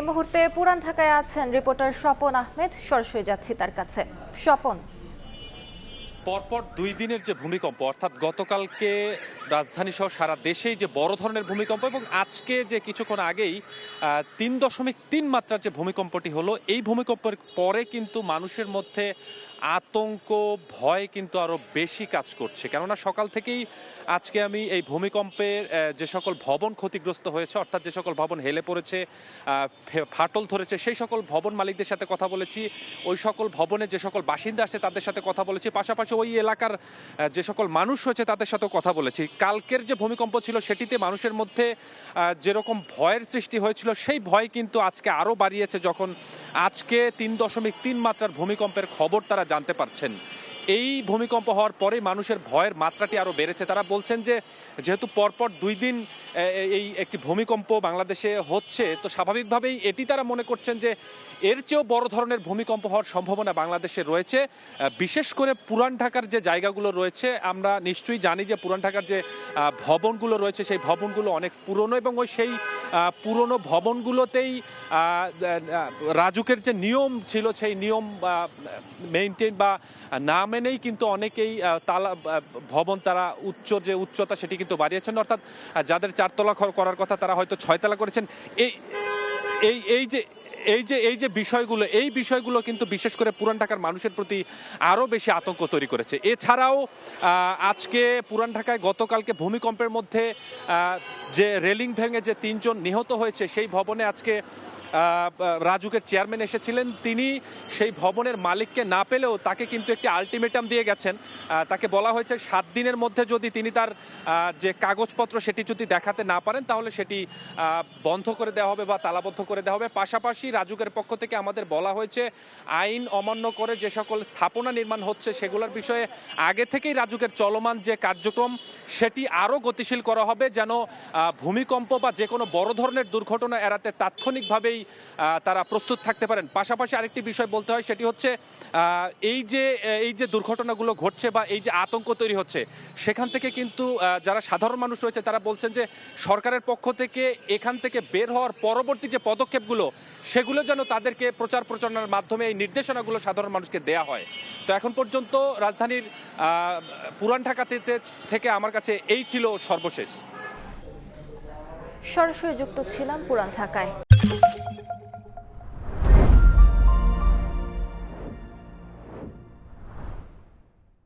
এই মুহূর্তে পুরান ঢাকায় আছেন রিপোর্টার স্বপন আহমেদ। সরাসরি যাচ্ছি তার কাছে। স্বপন। পরপর দুই দিনের যে ভূমিকম্প, অর্থাৎ গতকালকে রাজধানী সহ সারা দেশেই যে বড় ধরনের ভূমিকম্প এবং আজকে যে কিছুক্ষণ আগেই তিন দশমিক তিন মাত্রার যে ভূমিকম্পটি হলো, এই ভূমিকম্পের পরে কিন্তু মানুষের মধ্যে আতঙ্ক, ভয় কিন্তু আরও বেশি কাজ করছে। কেননা সকাল থেকেই আজকে আমি এই ভূমিকম্পের যে সকল ভবন ক্ষতিগ্রস্ত হয়েছে, অর্থাৎ যে সকল ভবন হেলে পড়েছে ফাটল ধরেছে, সেই সকল ভবন মালিকদের সাথে কথা বলেছি, ওই সকল ভবনে যে সকল বাসিন্দা আছে তাদের সাথে কথা বলেছি, পাশাপাশি ওই এলাকার যে সকল মানুষ হয়েছে তাদের সাথেও কথা বলেছি। কালকের যে ভূমিকম্প ছিল সেটিতে মানুষের মধ্যে যেরকম ভয়ের সৃষ্টি হয়েছিল, সেই ভয় কিন্তু আজকে আরও বাড়িয়েছে যখন আজকে তিন দশমিক তিন মাত্রার ভূমিকম্পের খবর তারা জানতে পারছেন। এই ভূমিকম্প হওয়ার পরে মানুষের ভয়ের মাত্রাটি আরও বেড়েছে। তারা বলছেন যে, যেহেতু পরপর দুই দিন এই একটি ভূমিকম্প বাংলাদেশে হচ্ছে, তো স্বাভাবিকভাবেই এটি তারা মনে করছেন যে, এর চেয়েও বড় ধরনের ভূমিকম্প হওয়ার সম্ভাবনা বাংলাদেশে রয়েছে। বিশেষ করে পুরান ঢাকার যে জায়গাগুলো রয়েছে, আমরা নিশ্চয়ই জানি যে পুরান ঢাকার যে ভবনগুলো রয়েছে, সেই ভবনগুলো অনেক পুরনো এবং ওই সেই পুরনো ভবনগুলোতেই রাজুকের যে নিয়ম ছিল, সেই নিয়ম মেনটেন বা না মেনেই কিন্তু অনেকেই তালা ভবন তারা উচ্চ যে উচ্চতা সেটি কিন্তু বাড়িয়েছেন। অর্থাৎ যাদের চারতলা করার কথা তারা হয়তো ছয়তলা করেছেন। এই এই এই যে এই যে এই যে বিষয়গুলো, এই বিষয়গুলো কিন্তু বিশেষ করে পুরান ঢাকার মানুষের প্রতি আরও বেশি আতঙ্ক তৈরি করেছে। এছাড়াও আজকে পুরান ঢাকায় গতকালকে ভূমিকম্পের মধ্যে যে রেলিং ভেঙে যে তিনজন নিহত হয়েছে, সেই ভবনে আজকে রাজুকের চেয়ারম্যান এসেছিলেন, তিনি সেই ভবনের মালিককে না পেলেও তাকে কিন্তু একটি আলটিমেটাম দিয়ে গেছেন। তাকে বলা হয়েছে সাত দিনের মধ্যে যদি তিনি তার যে কাগজপত্র সেটি যদি দেখাতে না পারেন, তাহলে সেটি বন্ধ করে দেওয়া হবে বা তালাবদ্ধ করে দেওয়া হবে। পাশাপাশি রাজুকের পক্ষ থেকে আমাদের বলা হয়েছে, আইন অমান্য করে যে সকল স্থাপনা নির্মাণ হচ্ছে সেগুলোর বিষয়ে আগে থেকেই রাজুকের চলমান যে কার্যক্রম, সেটি আরও গতিশীল করা হবে যেন ভূমিকম্প বা যে কোনো বড় ধরনের দুর্ঘটনা এড়াতে তাৎক্ষণিকভাবেই আহ, তারা প্রস্তুত থাকতে পারেন। পাশাপাশি আরেকটি বিষয় বলতে হয় সেটি হচ্ছে এই যে এই যে দুর্ঘটনাগুলো ঘটছে বা এই যে আতঙ্ক তৈরি হচ্ছে সেখান থেকে কিন্তু যারা সাধারণ মানুষ রয়েছে তারা বলছেন যে সরকারের পক্ষ থেকে এখান থেকে বের হওয়ার পরবর্তী যে পদক্ষেপগুলো সেগুলো যেন তাদেরকে প্রচার প্রচারণার মাধ্যমে এই নির্দেশনাগুলো সাধারণ মানুষকে দেয়া হয়। তো এখন পর্যন্ত রাজধানীর পুরান ঢাকাতে থেকে আমার কাছে এই ছিল সর্বশেষ। সরাসরি যুক্ত ছিলাম পুরান ঢাকায়।